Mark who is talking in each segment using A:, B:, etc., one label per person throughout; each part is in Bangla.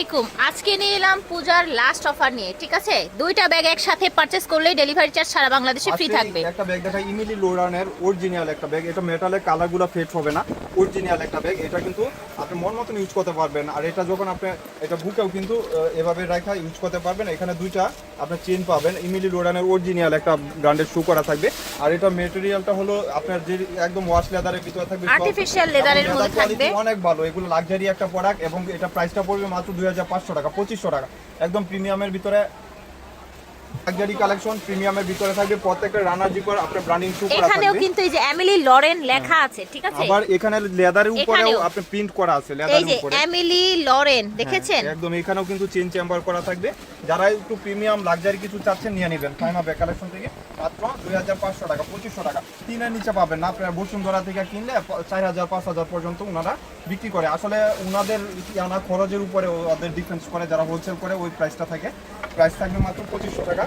A: আলাইকুম। আজকে নিয়ে এলাম পূজার লাস্ট অফার নিয়ে ঠিক আছে? দুইটা ব্যাগ একসাথে পারচেস করলেই ডেলিভারি চার্জ সারা বাংলাদেশে ফ্রি থাকবে।
B: একটা ব্যাগ দেখা ইমিলি লোরানের অরিজিনাল একটা ব্যাগ এটা মেটালের কালারগুলো ফেড হবে না অরিজিনাল একটা ব্যাগ এটা কিন্তু আপনি মন মতন ইউজ করতে পারবেন। আর এটা যখন আপনি এটা বুকেও কিন্তু এভাবে রাখা ইউজ করতে পারবেন। এখানে দুইটা আপনার চেন পাবেন। ইমিলি লোরানের অরিজিনাল একটা ব্র্যান্ডের শু করা থাকবে। আর এটা মেটেরিয়ালটা হলো আপনার যে একদম ওয়াশ লেদারের ভিতরে থাকবে
A: এর
B: এবং
A: মধ্যে থাকবে।
B: অনেক ভালো। এগুলো লাক্সারি একটা প্রোডাক্ট এবং এটা প্রাইসটা পড়বে মাত্র হাজার পাঁচশো টাকা পঁচিশশো টাকা। একদম প্রিমিয়ামের ভিতরে লাক্সারি কালেকশন প্রিমিয়ামের ভিতরে থাকবে প্রত্যেকটা রানার জিপার আপনার ব্র্যান্ডিং শু করা
A: এখানেও কিন্তু এই যে এমিলি লরেন লেখা আছে ঠিক আছে?
B: আবার এখানে লেদারের উপরেও আপনি প্রিন্ট করা আছে
A: এই যে এমিলি লরেন দেখেছেন
B: হ্যাঁ, একদম এখানেও কিন্তু চেন চেম্বার করা থাকবে। যারা একটু প্রিমিয়াম লাক্সারি কিছু চাচ্ছেন নিয়ে নেবেন। ফাইমা ব্যাগ কালেকশন থেকে? মাত্র দুই হাজার পাঁচশো টাকা পঁচিশশো টাকা। তিনের নিচে পাবেন না আপনার বসুন্ধরা থেকে কিনলে প- চার হাজার পাঁচ হাজার পর্যন্ত ওনারা বিক্রি করে। আসলে ওনাদের আনা খরচের উপরে ওদের ডিফেন্স করে যারা হোলসেল করে ওই প্রাইসটা থাকে। প্রাইস থাকবে মাত্র পঁচিশশো টাকা।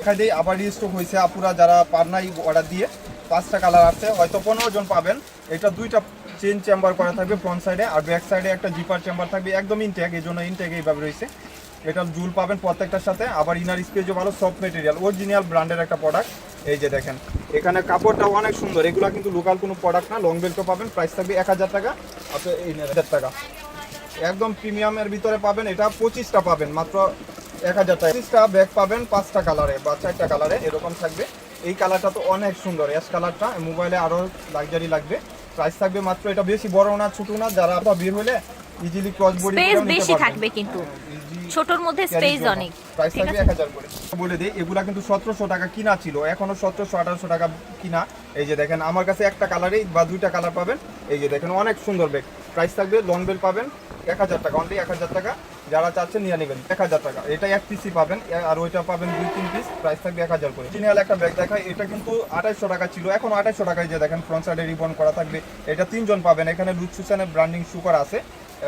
B: এখানে আবার স্টক হয়েছে। আপুরা যারা পার নাই অর্ডার দিয়ে পাঁচটা কালার আছে হয়তো পনেরো জন পাবেন। এটা দুইটা চেন চেম্বার করা থাকবে ফ্রন্ট সাইডে আর ব্যাক সাইডে একটা জিপার চেম্বার থাকবে একদম ইনটেক এই জন্য ইনটেক এইভাবে রয়েছে। এটা জুল পাবেন প্রত্যেকটার সাথে। আবার ইনার স্পেসও ভালো সফট মেটেরিয়াল অরিজিনাল ব্র্যান্ডের একটা প্রোডাক্ট এই যে দেখেন এখানে কাপড়টা অনেক সুন্দর। এগুলো কিন্তু লোকাল কোনো প্রোডাক্ট না লং বেল্টও পাবেন। প্রাইস থাকবে এক হাজার টাকা। আপনি এই নেন, হাজার টাকা। একদম প্রিমিয়ামের ভিতরে পাবেন। এটা পঁচিশটা পাবেন মাত্র এক হাজার টাকা। পঁচিশটা ব্যাগ পাবেন পাঁচটা কালারে বা চারটা কালারে এরকম থাকবে। এই কালারটা তো অনেক সুন্দর। অ্যাশ কালারটা মোবাইলে আরও লাক্সারি লাগবে। প্রাইস থাকবে মাত্র এটা বেশি বড় না ছোট না। যারা বের হলে ইজিলি ক্রস বডি
A: স্পেস বেশি থাকবে কিন্তু। ছোটর মধ্যে স্পেস অনেক।
B: প্রাইস থাকবে
A: আছে
B: এক হাজার করে। বলে দিই এগুলা কিন্তু সতেরোশো টাকা কিনা ছিল। এখনও সতেরোশো আঠারোশো টাকা কিনা। এই যে দেখেন আমার কাছে একটা কালারেই বা দুইটা কালার পাবেন। এই যে দেখেন অনেক সুন্দর ব্যাগ প্রাইস থাকবে লং বেল পাবেন এক হাজার টাকা অনলি এক হাজার টাকা। যারা চাচ্ছেন নিয়ে নেবেন, এক হাজার টাকা। এটা এক পিসই পাবেন, আর ওইটা পাবেন দুই, তিন পিস প্রাইস থাকবে এক হাজার করে। অরিজিনাল একটা ব্যাগ দেখায়, এটা কিন্তু আঠাইশশো টাকা ছিল, এখন আঠাইশশো টাকায় যে দেখেন ফ্রন্ট সাইডে রিবন করা থাকবে। এটা তিনজন পাবেন, এখানে লুচুসানের ব্র্যান্ডিং শু করা আছে,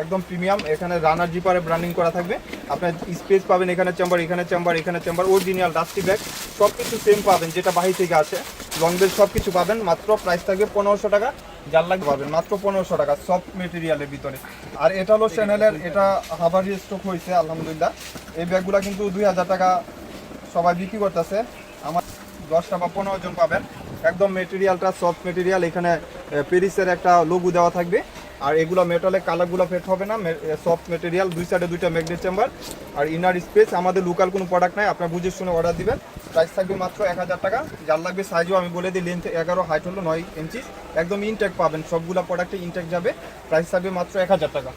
B: একদম প্রিমিয়াম এখানে রানার জিপারে ব্র্যান্ডিং করা থাকবে। আপনার স্পেস পাবেন এখানে চেম্বার এখানে চেম্বার এখানে চেম্বার অরিজিনাল ডাস্টি ব্যাগ সব কিছু সেম পাবেন, যেটা বাহির থেকে আছে লং বেল সব কিছু পাবেন, মাত্র প্রাইস থাকবে পনেরোশো টাকা। যার লাগবে পাবেন মাত্র পনেরোশো টাকা সফট মেটেরিয়ালের ভিতরে। আর এটা হলো চ্যানেলের এটা হাভারি স্টক হয়েছে, আলহামদুলিল্লাহ। এই ব্যাগগুলো কিন্তু দুই হাজার টাকা সবাই বিক্রি করতেছে। আমার দশটা বা পনেরো জন পাবেন। একদম মেটেরিয়ালটা সফট মেটেরিয়াল এখানে প্যারিসের একটা লঘু দেওয়া থাকবে। আর এগুলো মেটালের কালারগুলো ফেট হবে না সফট মেটেরিয়াল দুই সাইডে দুইটা ম্যাগনেট চেম্বার আর ইনার স্পেস আমাদের লোকাল কোনো প্রোডাক্ট নাই, আপনার বুঝে শুনে অর্ডার দিবেন। প্রাইস থাকবে মাত্র এক হাজার টাকা, যার লাগবে সাইজও আমি বলে দিই লেন্থ এগারো হাইট হলো নয় ইঞ্চি একদম ইনটেক পাবেন, সবগুলো প্রোডাক্টে ইনটেক যাবে প্রাইস থাকবে মাত্র এক হাজার টাকা।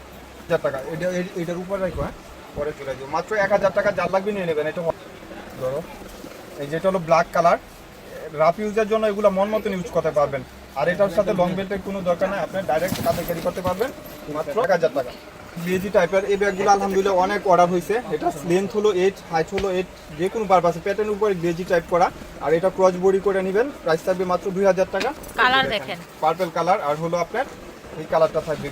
B: হাজার টাকা, এটা এটার উপর রাখো হ্যাঁ পরে চলে যাব মাত্র এক হাজার টাকা, যার লাগবে নিয়ে নেবেন, এটা ধরো, এই যেটা হলো ব্ল্যাক কালার রাফ ইউজের জন্য এগুলো মন মতন ইউজ করতে পারবেন। আর এটার সাথে লং বেল্টের কোনো দরকার নাই। আপনি ডাইরেক্ট হাতে ক্যারি করতে পারবেন। মাত্র এক হাজার টাকা। বিএজি টাইপের এই ব্যাগগুলো আলহামদুলিল্লাহ অনেক অর্ডার হয়েছে। এটা লেন্থ হলো এইট হাইট হলো এইট যে কোনো পারপাসে প্যাটার্নের উপরে বিএজি টাইপ করা। আর এটা ক্রস বডি করে নেবেন। প্রাইস থাকবে মাত্র দুই হাজার টাকা।
A: কালার দেখেন।
B: পার্পল কালার আর হলো আপনার এই কালারটা থাকবে।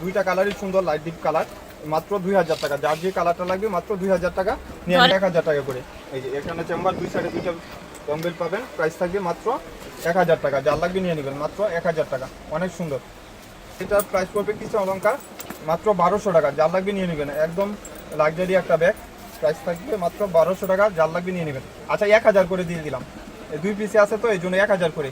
B: দুইটা কালারই সুন্দর লাইট ডিপ কালার মাত্র দুই হাজার টাকা। যার যে কালারটা লাগবে মাত্র দুই হাজার টাকা। নিয়ে এক হাজার টাকা করে। এই যে এখানে চেম্বার দুই সাইডে দুইটা ডম্বেল পাবেন। প্রাইস থাকবে মাত্র এক হাজার টাকা। যার লাগবে নিয়ে নেবেন মাত্র এক হাজার টাকা। অনেক সুন্দর। এটার প্রাইস পড়বে কিছু অলঙ্কার মাত্র বারোশো টাকা। যার লাগবে নিয়ে নেবেন। একদম লাক্সারি একটা ব্যাগ প্রাইস থাকবে মাত্র বারোশো টাকা। যার লাগবে নিয়ে নেবেন। আচ্ছা এক হাজার করে দিয়ে দিলাম। এই দুই পিসে আছে তো এই জন্য এক হাজার করে।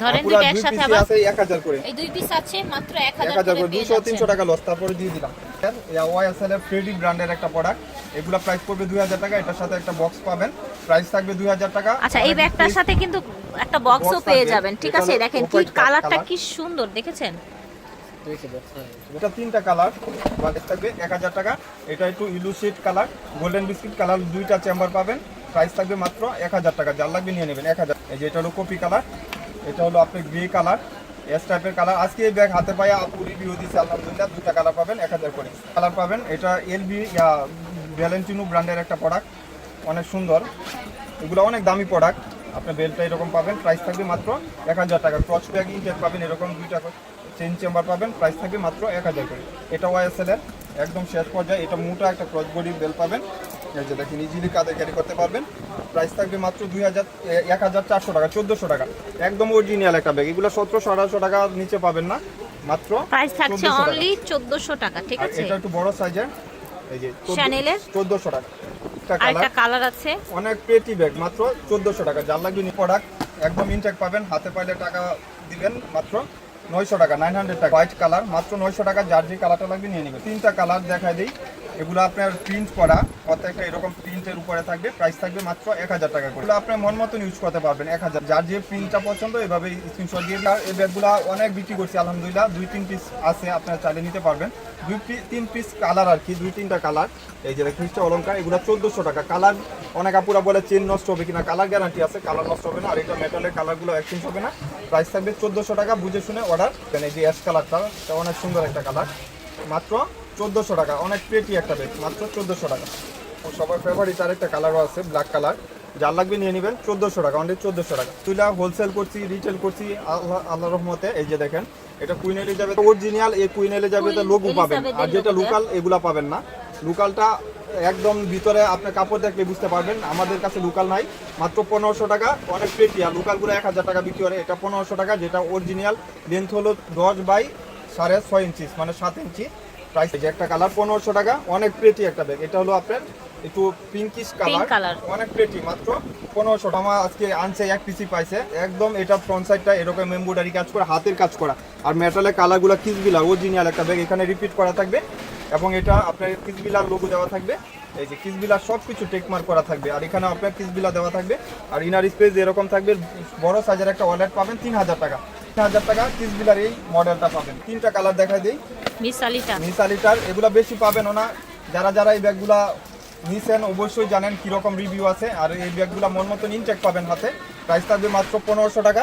A: ধরেন
B: পুরা দুই
A: একসাথে আবার
B: এক হাজার করে।
A: এই দুই পিস আছে মাত্র এক হাজার করে
B: দুশো তিনশো টাকা লস তারপরে দিয়ে দিলাম। ওয়াইএসএল এর ফ্রেডি ব্র্যান্ডের একটা প্রোডাক্ট এগুলো প্রাইস পড়বে দুই হাজার টাকা এটার সাথে একটা বক্স পাবেন। প্রাইস থাকবে দুই হাজার টাকা।
A: আচ্ছা এই ব্যাগটার সাথে কিন্তু একটা বক্সও পেয়ে যাবেন ঠিক আছে? দেখেন কি কালারটা কি সুন্দর দেখেছেন?
B: এটা তিনটা কালার বাজেট থাকবে এক হাজার টাকা। এটা একটু ইলুসিট কালার গোল্ডেন বিস্কিট কালার দুইটা চেম্বার পাবেন। প্রাইস থাকবে মাত্র এক হাজার টাকা। যার লাগবে নিয়ে নেবেন এক হাজার। এই যে এটা হলো কপি কালার এটা হলো আপনার গ্রে কালার এস টাইপের কালার আজকে এই ব্যাগ হাতে পায়ে আপু রিভিউ দিচ্ছে আলহামদুলিল্লাহ দুটা কালার পাবেন, এক হাজার করে। কালার পাবেন, এটা এলবি ভ্যালেন্টিনো ব্র্যান্ডের একটা প্রোডাক্ট অনেক সুন্দর। এগুলো অনেক দামি প্রোডাক্ট আপনার বেলটা এরকম পাবেন প্রাইস থাকবে মাত্র এক হাজার টাকা। ক্রচ ব্যাগ ইনটেক পাবেন, এরকম দুইটা চেন চেম্বার পাবেন প্রাইস থাকবে মাত্র এক হাজার করে। এটা ওয়াইএসএল এর, একদম শেষ পর্যায়ে। এটা মোটা একটা ক্রচ বডির বেল পাবেন। এই যে দেখেন ইজিলি কাঁধে ক্যারি করতে পারবেন? প্রাইস থাকবে মাত্র দুই হাজার এক হাজার চারশো টাকা চোদ্দোশো টাকা। একদম অরিজিনাল একটা ব্যাগ এগুলো সতেরোশো আঠারোশো টাকা নিচে পাবেন না মাত্র
A: প্রাইস থাকছে অনলি চোদ্দশো টাকা ঠিক আছে?
B: এটা একটু বড় সাইজের এই যে টাকা। একটা কালার
A: আছে।
B: অনেক পেটি ব্যাগ মাত্র চোদ্দশো টাকা। যার লাগবে প্রোডাক্ট একদম ইনটেক পাবেন। হাতে পাইলে টাকা দিবেন মাত্র নয়শো টাকা নাইন হান্ড্রেড টাকা। হোয়াইট কালার মাত্র নয়শো টাকা। যার যে কালারটা লাগবে নিয়ে নেবেন। তিনটা কালার দেখাই দিই। এগুলো আপনার প্রিন্ট করা প্রত্যেকটা এরকম প্রিন্টের উপরে থাকবে প্রাইস থাকবে মাত্র এক হাজার টাকা করে। আপনার মন মতন ইউজ করতে পারবেন, এক হাজার। যার যে প্রিন্টটা পছন্দ এভাবে স্ক্রিনশট দিয়ে এই ব্যাগগুলো অনেক বিক্রি করছি, আলহামদুলিল্লাহ। দুই, তিন পিস আছে, আপনারা চাইলে নিতে পারবেন। দুই তিন পিস কালার আর কি, দুই, তিনটা কালার এই যে খ্রিস্ট অলঙ্কার এগুলো চোদ্দোশো টাকা। কালার অনেক আপুরা বলে চেন নষ্ট হবে কিনা কালার গ্যারান্টি আছে কালার নষ্ট হবে না। আর এটা মেটালের কালারগুলো এক্সচেঞ্জ হবে না। প্রাইস থাকবে চোদ্দোশো টাকা, বুঝে শুনে অর্ডার এই যে অ্যাশ কালারটা অনেক সুন্দর একটা কালার মাত্র চোদ্দোশো টাকা। অনেক পেটি একটা বেগ মাত্র চোদ্দোশো টাকা। ও সবার ফেভারিট আরেকটা কালারও আছে ব্ল্যাক কালার যার লাগবে নিয়ে নেবেন চোদ্দোশো টাকা অনলি চোদ্দোশো টাকা। তুইলা হোলসেল করছি রিটেল করছি আল্লাহ আল্লাহ রহমতে এই যে দেখেন এটা কুইন এলিজাবেথ অরিজিনাল এই কুইন এলিজাবেথের লোগো
A: Queen
B: পাবেন। আর যেটা লোকাল এগুলা পাবেন না। লোকালটা একদম ভিতরে আপনার কাপড় দেখলে বুঝতে পারবেন। আমাদের কাছে লোকাল নাই মাত্র পনেরোশো টাকা। অনেক পেটি আর লোকালগুলো এক হাজার টাকা বিক্রি করে। এটা পনেরোশো টাকা যেটা অরিজিনাল লেন্থ হলো দশ বাই সাড়ে ছয় ইঞ্চি মানে সাত ইঞ্চি প্রাইস যে একটা কালার পনেরোশো টাকা। অনেক পেটি একটা ব্যাগ এটা হলো আপনার একটু পিঙ্কিশ কালার অনেক পেটি মাত্র পনেরোশো টাকা। আজকে আনছে এক পিসি পাইছে। একদম এটা ফ্রন্ট সাইডটা এরকম এমব্রয়ডারি কাজ করা হাতের কাজ করা। আর মেটালের কালারগুলো কিসবিলা অরিজিনাল একটা ব্যাগ এখানে রিপিট করা থাকবে। এবং এটা আপনার কিসবিলার লোগো দেওয়া থাকবে। এই যে কিসবিলার সব কিছু টেকমার করা থাকবে। আর এখানে আপনার কিসবিলা দেওয়া থাকবে। আর ইনার স্পেস এরকম থাকবে বড় সাইজের একটা ওয়ালেট পাবেন তিন হাজার টাকা। হাজার টাকা কিসবিলার এই মডেলটা পাবেন। তিনটা কালার দেখাই দিই।
A: মিস
B: মিসালিটার এগুলো বেশি পাবেন না। যারা যারা এই ব্যাগগুলা নিছেন অবশ্যই জানেন কীরকম রিভিউ আছে। আর এই ব্যাগগুলো মন মতন ইনটেক পাবেন হাতে। প্রাইস থাকবে মাত্র পনেরোশো টাকা।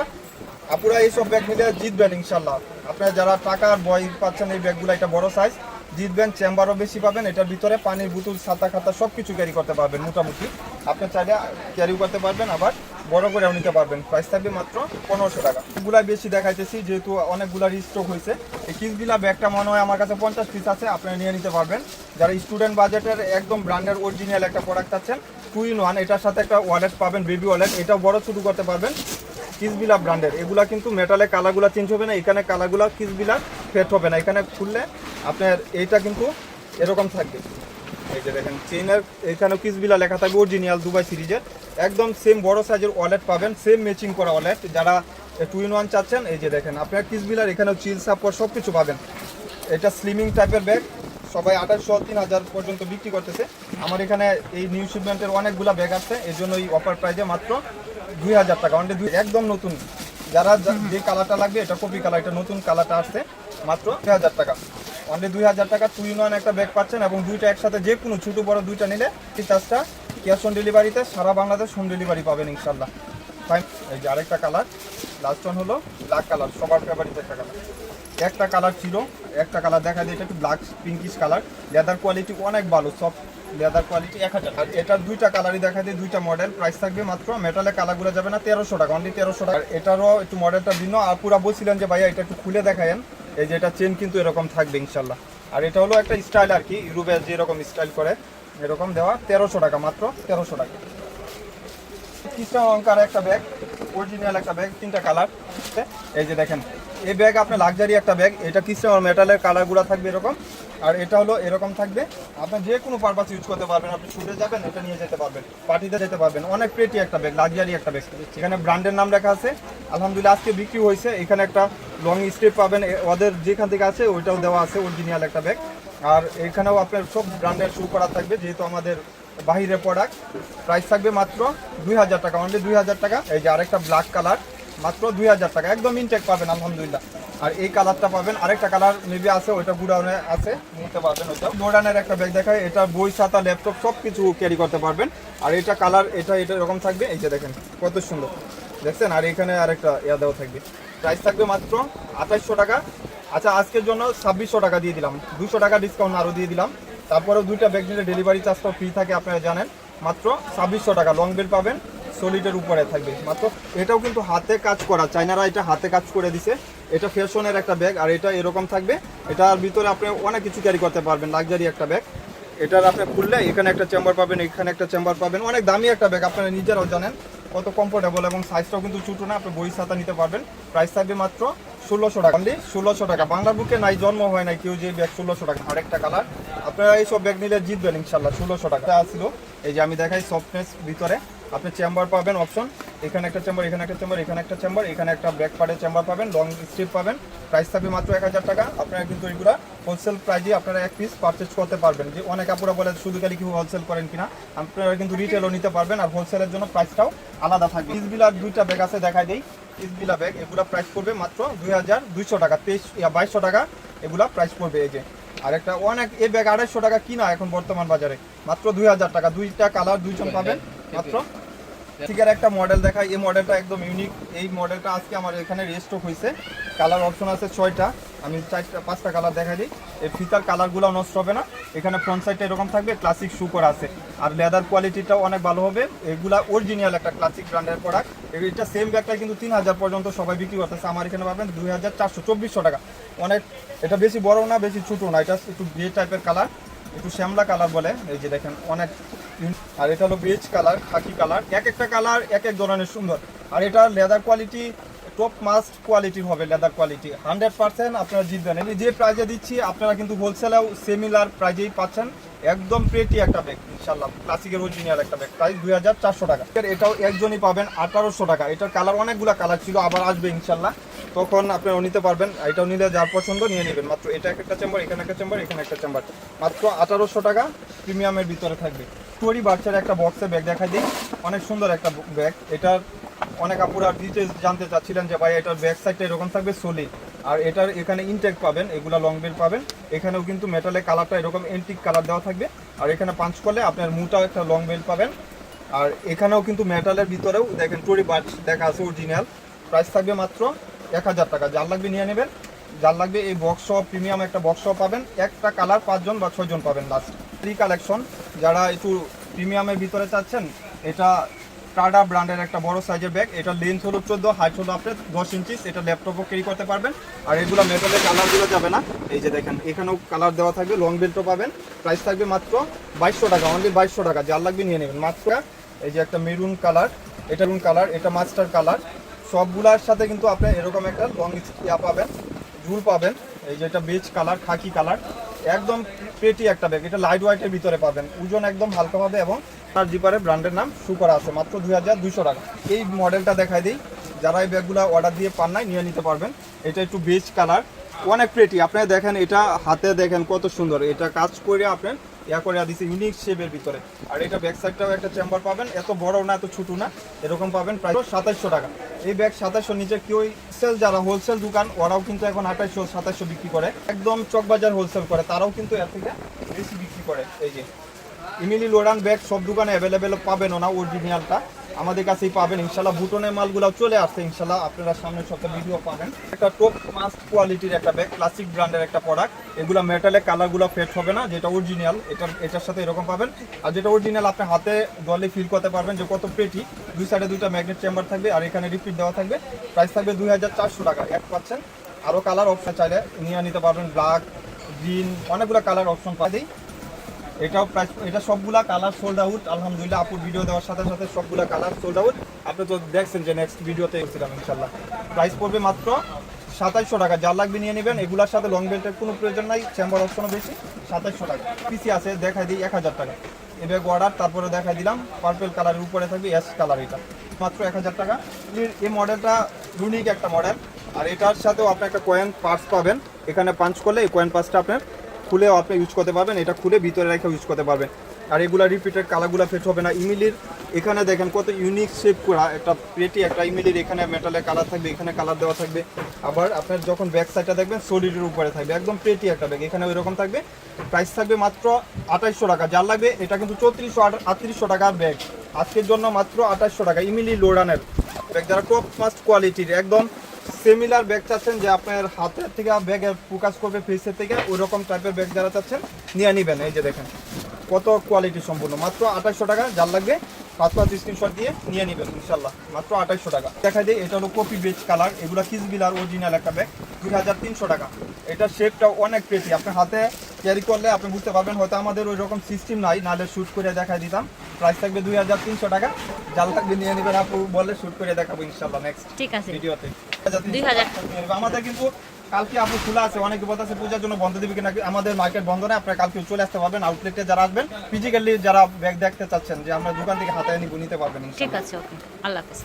B: আপুরা এইসব ব্যাগ নিলে জিতবেন ইনশাল্লাহ। আপনারা যারা টাকার বই পাচ্ছেন এই ব্যাগগুলো এটা বড় সাইজ জিতবেন চেম্বারও বেশি পাবেন। এটার ভিতরে পানির বোতল ছাতা খাতা সব কিছু ক্যারি করতে পারবেন মোটামুটি। আপনি চাইলে ক্যারি করতে পারবেন আবার বড় করেও নিতে পারবেন। প্রাইস থাকবে মাত্র পনেরোশো টাকা। এগুলা বেশি দেখাইতেছি, যেহেতু অনেকগুলা রিস্টক হয়েছে। এই কিসবিলা ব্যাগটা মনে হয় আমার কাছে পঞ্চাশ পিস আছে, আপনারা নিয়ে নিতে পারবেন। যারা স্টুডেন্ট বাজেটের একদম ব্র্যান্ডের অরিজিনাল একটা প্রোডাক্ট আছেন টু ইন ওয়ান এটার সাথে একটা ওয়ালেট পাবেন বেবি ওয়ালেট এটাও বড় শুরু করতে পারবেন। কিসবিলা ব্র্যান্ডের এগুলা কিন্তু মেটালে কালারগুলো চেঞ্জ হবে না, এখানে কালারগুলো কিসবিলা ফেট হবে না। এখানে খুললে আপনার এইটা কিন্তু এরকম থাকবে। এই যে দেখেন, চেইনের এখানে কিসবিলা লেখা দুবাই একদম সেম বড় সাইজের ওয়ালেট পাবেন সেম করা ওয়ালেট যারা টু ইন ওয়ান চাচ্ছেন, এই যে দেখেন এখানেও চিল সব কিছু পাবেন। এটা স্লিমিং টাইপের ব্যাগ সবাই তিন হাজার পর্যন্ত বিক্রি করতেছে। আমার এখানে এই নিউ শিপমেন্টের অনেকগুলা ব্যাগ আছে এই জন্য অফার প্রাইজে মাত্র দুই হাজার টাকা অনলি দুই একদম নতুন। যারা যে কালারটা লাগবে, এটা কপি কালার এটা নতুন কালারটা আসছে, মাত্র দুই হাজার টাকা। অনলি দুই হাজার টাকা টু ইন ওয়ান একটা ব্যাগ পাচ্ছেন এবং দুইটা একসাথে যে কোনো ছোটো বড় দুইটা নিলে চার্জটা ক্যাশ অন ডেলিভারিতে সারা বাংলাদেশ হোম ডেলিভারি পাবেন ইনশাল্লাহ। ফাইন এই যে আরেকটা কালার লাস্ট ওয়ান হলো ব্ল্যাক কালার সবার ফেভারিট একটা কালার একটা কালার ছিল, একটা কালার দেখা যায় এটা একটু black pinkish colour leather quality অনেক ভালো সব লেদার কোয়ালিটি এক হাজার। আর এটার দুইটা কালারই দেখা যায়, দুইটা মডেল প্রাইস থাকবে মাত্র মেটালের কালারগুলো যাবে না, তেরোশো টাকা অনলি তেরোশো টাকা। এটারও একটু মডেলটা ভিন্ন, আর পুরা বলছিলেন যে ভাইয়া এটা একটু খুলে দেখায়েন। এই যে এটা চেন কিন্তু এরকম থাকবে ইনশাল্লাহ। আর এটা হলো একটা স্টাইল আর কি ইউরোপে যেরকম স্টাইল করে, এরকম দেওয়া তেরোশো টাকা মাত্র, তেরোশো টাকা। কৃষ্ণ অলঙ্কার একটা ব্যাগ অরিজিনাল একটা ব্যাগ তিনটা কালার এই যে দেখেন এই ব্যাগ আপনার লাক্সারি একটা ব্যাগ এটা কৃষ্ণ মেটালের কালার কালারগুলো থাকবে এরকম। আর এটা হলো এরকম থাকবে। আপনার যে কোনো পারপাস ইউজ করতে পারবেন। আপনি ছুটে যাবেন, এটা নিয়ে যেতে পারবেন। পার্টিতে যেতে পারবেন। অনেক প্রেটি একটা ব্যাগ লাক্সারি একটা ব্যাগ এখানে ব্র্যান্ডের নাম লেখা আছে। আলহামদুলিল্লাহ আজকে বিক্রি হয়েছে। এখানে একটা লং স্টেপ পাবেন। ওদের যেখান থেকে আছে, ওইটাও দেওয়া আছে অরিজিনাল একটা ব্যাগ আর এখানেও আপনার সব ব্র্যান্ডের শু করা থাকবে। যেহেতু আমাদের বাহিরে প্রোডাক্ট প্রাইস থাকবে মাত্র দুই হাজার টাকা অনলি দুই হাজার টাকা। এই যে আরেকটা ব্ল্যাক কালার মাত্র দুই হাজার টাকা। একদম ইনটেক পাবেন, আলহামদুলিল্লাহ। আর এই কালারটা পাবেন, আরেকটা কালার মেবি আছে, ওইটা গুডাউনে আছে, নিতে পারবেন ওইটা। গোডাউনের একটা ব্যাগ দেখায় এটা বই খাতা ল্যাপটপ সব কিছু ক্যারি করতে পারবেন। আর এটা কালার এটা এটা এরকম থাকবে, এই যে দেখেন, কত সুন্দর। দেখছেন? আর এখানে আরেকটা ইয়া দেওয়া থাকবে। প্রাইস থাকবে মাত্র আঠাইশশো টাকা। আচ্ছা আজকের জন্য ছাব্বিশশো টাকা দিয়ে দিলাম। দুশো টাকা ডিসকাউন্ট আরও দিয়ে দিলাম। তারপরেও দুইটা ব্যাগ নিলে ডেলিভারি চার্জটাও ফ্রি থাকে, আপনারা জানেন। মাত্র ছাব্বিশশো টাকা। লং বেল পাবেন। সলিডের উপরে থাকবে। মাত্র এটাও কিন্তু হাতে কাজ করা চাইনারা এটা হাতে কাজ করে দিছে। এটা ফ্যাশনের একটা ব্যাগ আর এটা এরকম থাকবে। এটার ভিতরে আপনি অনেক কিছু ক্যারি করতে পারবেন লাক্সারি একটা ব্যাগ এটার আপনি খুললে এখানে একটা চেম্বার পাবেন, এখানে একটা চেম্বার পাবেন, অনেক দামি একটা ব্যাগ আপনারা নিজেরাও জানেন কত কমফোর্টেবল এবং সাইজটাও কিন্তু ছোটো না, আপনি বই ছাতা নিতে পারবেন। প্রাইস থাকবে মাত্র ষোলোশো টাকা। অনলি ষোলোশো টাকা। বাংলার বুকে নাই, জন্ম হয় নাই কেউ যে ব্যাগ ষোলোশো টাকা। আরেকটা কালার আপনারা এইসব ব্যাগ নিলে জিতবেন ইনশাল্লাহ ষোলোশো টাকা। আসছিল এই যে আমি দেখাই সফটনেস ভিতরে। আপনি চেম্বার পাবেন অপশন এখানে একটা চেম্বার এখানে একটা চেম্বার এখানে একটা চেম্বার এখানে একটা ব্যাক পার্টের চেম্বার পাবেন লং স্ট্রিপ পাবেন। প্রাইস থাকবে মাত্র এক হাজার টাকা। আপনারা কিন্তু এগুলা হোলসেল প্রাইজে আপনারা এক পিস পারচেজ করতে পারবেন। যে অনেক আপুরা বলে শুধু খালি কি হোলসেল করেন কিনা, আপনারা কিন্তু রিটেলও নিতে পারবেন আর হোলসেলের জন্য প্রাইসটাও আলাদা থাকবে। ইসবিলার দুইটা ব্যাগ আছে, দেখাই দেই। ইসবিলা ব্যাগ এগুলা প্রাইস পড়বে মাত্র দুই হাজার দুইশো টাকা, তেইশ বাইশশো টাকা এগুলা প্রাইস পড়বে এই যে। আর একটা অনেক এই ব্যাগ আড়াইশো টাকা কিনা এখন বর্তমান বাজারে। মাত্র দুই হাজার টাকা, দুইটা কালার দুইজন পাবেন, মাত্র ঠিকার একটা মডেল দেখাই। এই মডেলটা একদম ইউনিক এই মডেলটা আজকে আমার এখানে রেস্টক হয়েছে। কালার অপশন আছে ছয়টা। আমি চারটা, পাঁচটা কালার দেখা দিই। এই ফিতার কালারগুলো নষ্ট হবে না। এখানে ফ্রন্ট সাইডটা এরকম থাকবে ক্লাসিক শু করা আছে। আর লেদার কোয়ালিটিটাও অনেক ভালো হবে। এগুলা অরিজিনাল একটা ক্লাসিক ব্র্যান্ডের প্রোডাক্ট এটা সেম ব্যাগটা কিন্তু তিন হাজার পর্যন্ত সবাই বিক্রি করতেছে। আমার এখানে পাবেন দুই হাজার চারশো চব্বিশশো টাকা। অনেক, এটা বেশি বড় না, বেশি ছোটো না। এটা একটু গ্রে টাইপের কালার একটু শ্যামলা কালার বলে। এই যে দেখেন, অনেক আর এটা হলো বেজ কালার খাকি কালার এক একটা কালার এক এক ধরনের সুন্দর। আর এটা লেদার কোয়ালিটি টপ মাস্ট কোয়ালিটির হবে লেদার কোয়ালিটি হান্ড্রেড পার্সেন্ট আপনারা জিতবেন। আমি যে প্রাইজে দিচ্ছি, আপনারা কিন্তু হোলসেলেও সেমিলার প্রাইজেই পাচ্ছেন। একদম পেটি একটা ব্যাগ ইনশাল্লাহ ক্লাসিকের অরিজিনাল একটা ব্যাগ প্রাইস দুই হাজার চারশো টাকা। এটাও একজনই পাবেন আঠারোশো টাকা। এটার কালার অনেকগুলো কালার ছিল, আবার আসবে ইনশাল্লাহ তখন আপনারা নিতে পারবেন। এটাও নিলে যার পছন্দ নিয়ে নেবেন। মাত্র এটা একটা চেম্বার এখানে একটা চেম্বার এখানে একটা চেম্বার মাত্র আঠারোশো টাকা প্রিমিয়ামের ভিতরে থাকবে। টরি বাচ্চার একটা বক্সে ব্যাগ দেখাই দিই। অনেক সুন্দর একটা ব্যাগ এটার অনেক আপুরা ডিটেলস জানতে চাচ্ছিলেন যে, ভাই, এটার ব্যাক সাইডটা এরকম থাকবে সলিড আর এটার এখানে ইনটেক পাবেন, এগুলা লং বেল পাবেন। এখানেও কিন্তু মেটালের কালারটা এরকম এন্টিক কালার দেওয়া থাকবে। আর এখানে পাঁচ করলে আপনার মুটাও একটা লং বেল পাবেন। আর এখানেও কিন্তু মেটালের ভিতরেও দেখেন টরি বাট দেখা আছে অরিজিনাল প্রাইস থাকবে মাত্র এক হাজার টাকা। যার লাগবে নিয়ে নেবেন। যার লাগবে এই বক্স সহ প্রিমিয়াম একটা বক্স সহ পাবেন। একটা কালার পাঁচজন বা ছয়জন পাবেন লাস্ট ফ্রি কালেকশন যারা একটু প্রিমিয়ামের ভিতরে চাচ্ছেন, এটা টাটা ব্র্যান্ডের একটা বড় সাইজের ব্যাগ এটা লেন্থ হলো চোদ্দ হাইট হলো আপনার দশ ইঞ্চি এটা ল্যাপটপও ক্যারি করতে পারবেন। আর এগুলো মেটালের কালারগুলো যাবে না। এই যে দেখেন, এখানেও কালার দেওয়া থাকবে। লং বেল্টও পাবেন। প্রাইস থাকবে মাত্র বাইশশো টাকা অনলি বাইশশো টাকা। যার লাগবে নিয়ে নেবেন। মাত্র এই যে একটা মেরুন কালার এটা মেরুন কালার এটা মাস্টার কালার সবগুলার সাথে কিন্তু আপনি এরকম একটা লং ইয়া পাবেন, ঝুল পাবেন। এই যে এটা বেজ কালার খাকি কালার একদম পেটি একটা ব্যাগ এটা লাইট ওয়াইটের ভিতরে পাবেন। ওজন একদম হালকা হবে এবং তার জিপারে ব্র্যান্ডের নাম শু করা আছে, মাত্র দুই হাজার দুইশো টাকা। এই মডেলটা দেখাই দিই। যারা এই ব্যাগগুলো অর্ডার দিয়ে পান নাই, নিয়ে নিতে পারবেন। এটা একটু বেজ কালার অনেক প্রেটি আপনি দেখেন, এটা হাতে দেখেন কত সুন্দর। এটা কাজ করে আপনার ইয়া করে দিচ্ছে ইউনিক শেপের ভিতরে। আর এটা ব্যাক সাইডটাও একটা চেম্বার পাবেন। এত বড় না, এত ছোটো না। এরকম পাবেন প্রায় সাতাইশশো টাকা। এই ব্যাগ সাতাশশো নিচে কেউ সেল যারা হোলসেল দোকান, ওরাও কিন্তু এখন আঠাশশো, সাতাশশো বিক্রি করে। একদম চকবাজার হোলসেল করে, তারাও কিন্তু এর থেকে বেশি বিক্রি করে। এই যে, ইমিলি লোডান ব্যাগ সব দোকানে অ্যাভেলেবেল পাবেন না অরিজিনালটা আমাদের কাছেই পাবেন। ইনশাল্লাহ বুটনের মালগুলো চলে আসছে, ইনশাল্লাহ আপনারা সামনের সপ্তাহে ভিডিও পাবেন। একটা টপ মাস্ট কোয়ালিটির একটা ব্যাগ ক্লাসিক ব্র্যান্ডের একটা প্রোডাক্ট এগুলো মেটালের কালারগুলো ফেট হবে না, যেটা অরিজিনাল এটার এটার সাথে এরকম পাবেন। আর যেটা অরিজিনাল আপনি হাতে দলে ফিল করতে পারবেন যে কত পেটি দুই সাইডে দুইটা ম্যাগনেট চেম্বার থাকবে আর এখানে রিপিট দেওয়া থাকবে। প্রাইস থাকবে দুই হাজার চারশো টাকা, এক পাচ্ছেন। আরও কালার অপশন চাইলে নিয়ে নিতে পারবেন ব্ল্যাক গ্রিন অনেকগুলো কালার অপশন পাই এটাও প্রাইস এটা সবগুলা কালার সোল্ড আউট আলহামদুলিল্লাহ আপুর ভিডিও দেওয়ার সাথে সাথে সবগুলা কালার সোল্ড আউট আপনি তো দেখছেন যে নেক্সট ভিডিওতে এসেছিলাম ইনশাল্লাহ প্রাইস পড়বে মাত্র সাতাইশশো টাকা। যার লাগবে নিয়ে নেবেন। এগুলার সাথে লং বেল্টের কোনো প্রয়োজন নাই। চেম্বার অপশনও বেশি। সাতাইশশো টাকা। পিসি আছে, দেখাই দিই, এক হাজার টাকা। এবার অর্ডার তারপরে দেখাই দিলাম। পার্পেল কালারের উপরে থাকবে অ্যাশ কালার এটা। মাত্র এক হাজার টাকা। এই মডেলটা ইউনিক একটা মডেল আর এটার সাথেও আপনি একটা কয়েন পার্স পাবেন। এখানে পাঞ্চ করলে এই কয়েন পার্সটা আপনার খুলেও আপনি ইউজ করতে পারবেন, এটা খুলে ভিতরে রেখে ইউজ করতে পারবেন। আর এগুলা রিপিটেড কালারগুলো ফেট হবে না। ইমিলির, এখানে দেখেন কত ইউনিক শেপ করা একটা পেটি একটা ইমিলির, এখানে মেটালের কালার থাকবে, এখানে কালার দেওয়া থাকবে। আবার আপনার যখন ব্যাক সাইডটা দেখবেন সলিডের উপরে থাকবে, একদম পেটি একটা ব্যাগ এখানে ওইরকম থাকবে। প্রাইস থাকবে মাত্র আঠাইশশো টাকা। যার লাগবে, এটা কিন্তু চৌত্রিশশো আটত্রিশশো টাকার ব্যাগ আজকের জন্য মাত্র আঠাইশশো টাকা। ইমিলি লোডানের ব্যাগ যারা টপ মাস্ট কোয়ালিটির একদম সিমিলার ব্যাগ চাচ্ছেন যে আপনার হাতের থেকে ব্যাগের ফোকাস করবে ফেসের থেকে ওই রকম টাইপের ব্যাগ যারা চাচ্ছেন, নিয়ে নেবেন। এই যে দেখেন, কত কোয়ালিটি সম্পূর্ণ। মাত্র আঠাশশো টাকা, যার লাগবে পাঁচ পাঁচ স্ক্রিনশট দিয়ে নিয়ে নেবেন ইনশাল্লাহ মাত্র আঠাশশো টাকা। দেখা যায় এটা হলো কপি বেচ কালার এগুলো কিসবিলার অরিজিনাল একটা ব্যাগ দুই হাজার তিনশো টাকা। এটার শেপটা অনেক পেটি আপনার হাতে ক্যারি করলে আপনি বুঝতে পারবেন হয়তো আমাদের ওই রকম সিস্টেম নাই নাহলে শ্যুট করে দেখাই দিতাম। প্রাইস থাকবে দুই হাজার তিনশো টাকা। যার থাকবে নিয়ে নেবেন আপু বলে শ্যুট করে দেখাবো ইনশাল্লাহ নেক্সট
A: ঠিক আছে।
B: ভিডিওতে আমাদের কিন্তু কালকে আপু খোলা আছে অনেকে বলতেছে পূজার জন্য বন্ধ দিবে কিনা আমাদের মার্কেট বন্ধ নেই আপনারা কালকে চলে আসতে পারবেন আউটলেটে যারা আসবেন ফিজিক্যালি যারা ব্যাগ দেখতে চাচ্ছেন যে আমরা দোকান থেকে হাতে নিয়ে নিতে পারবেন
A: ঠিক আছে ওকে আল্লাহ হাফেজ।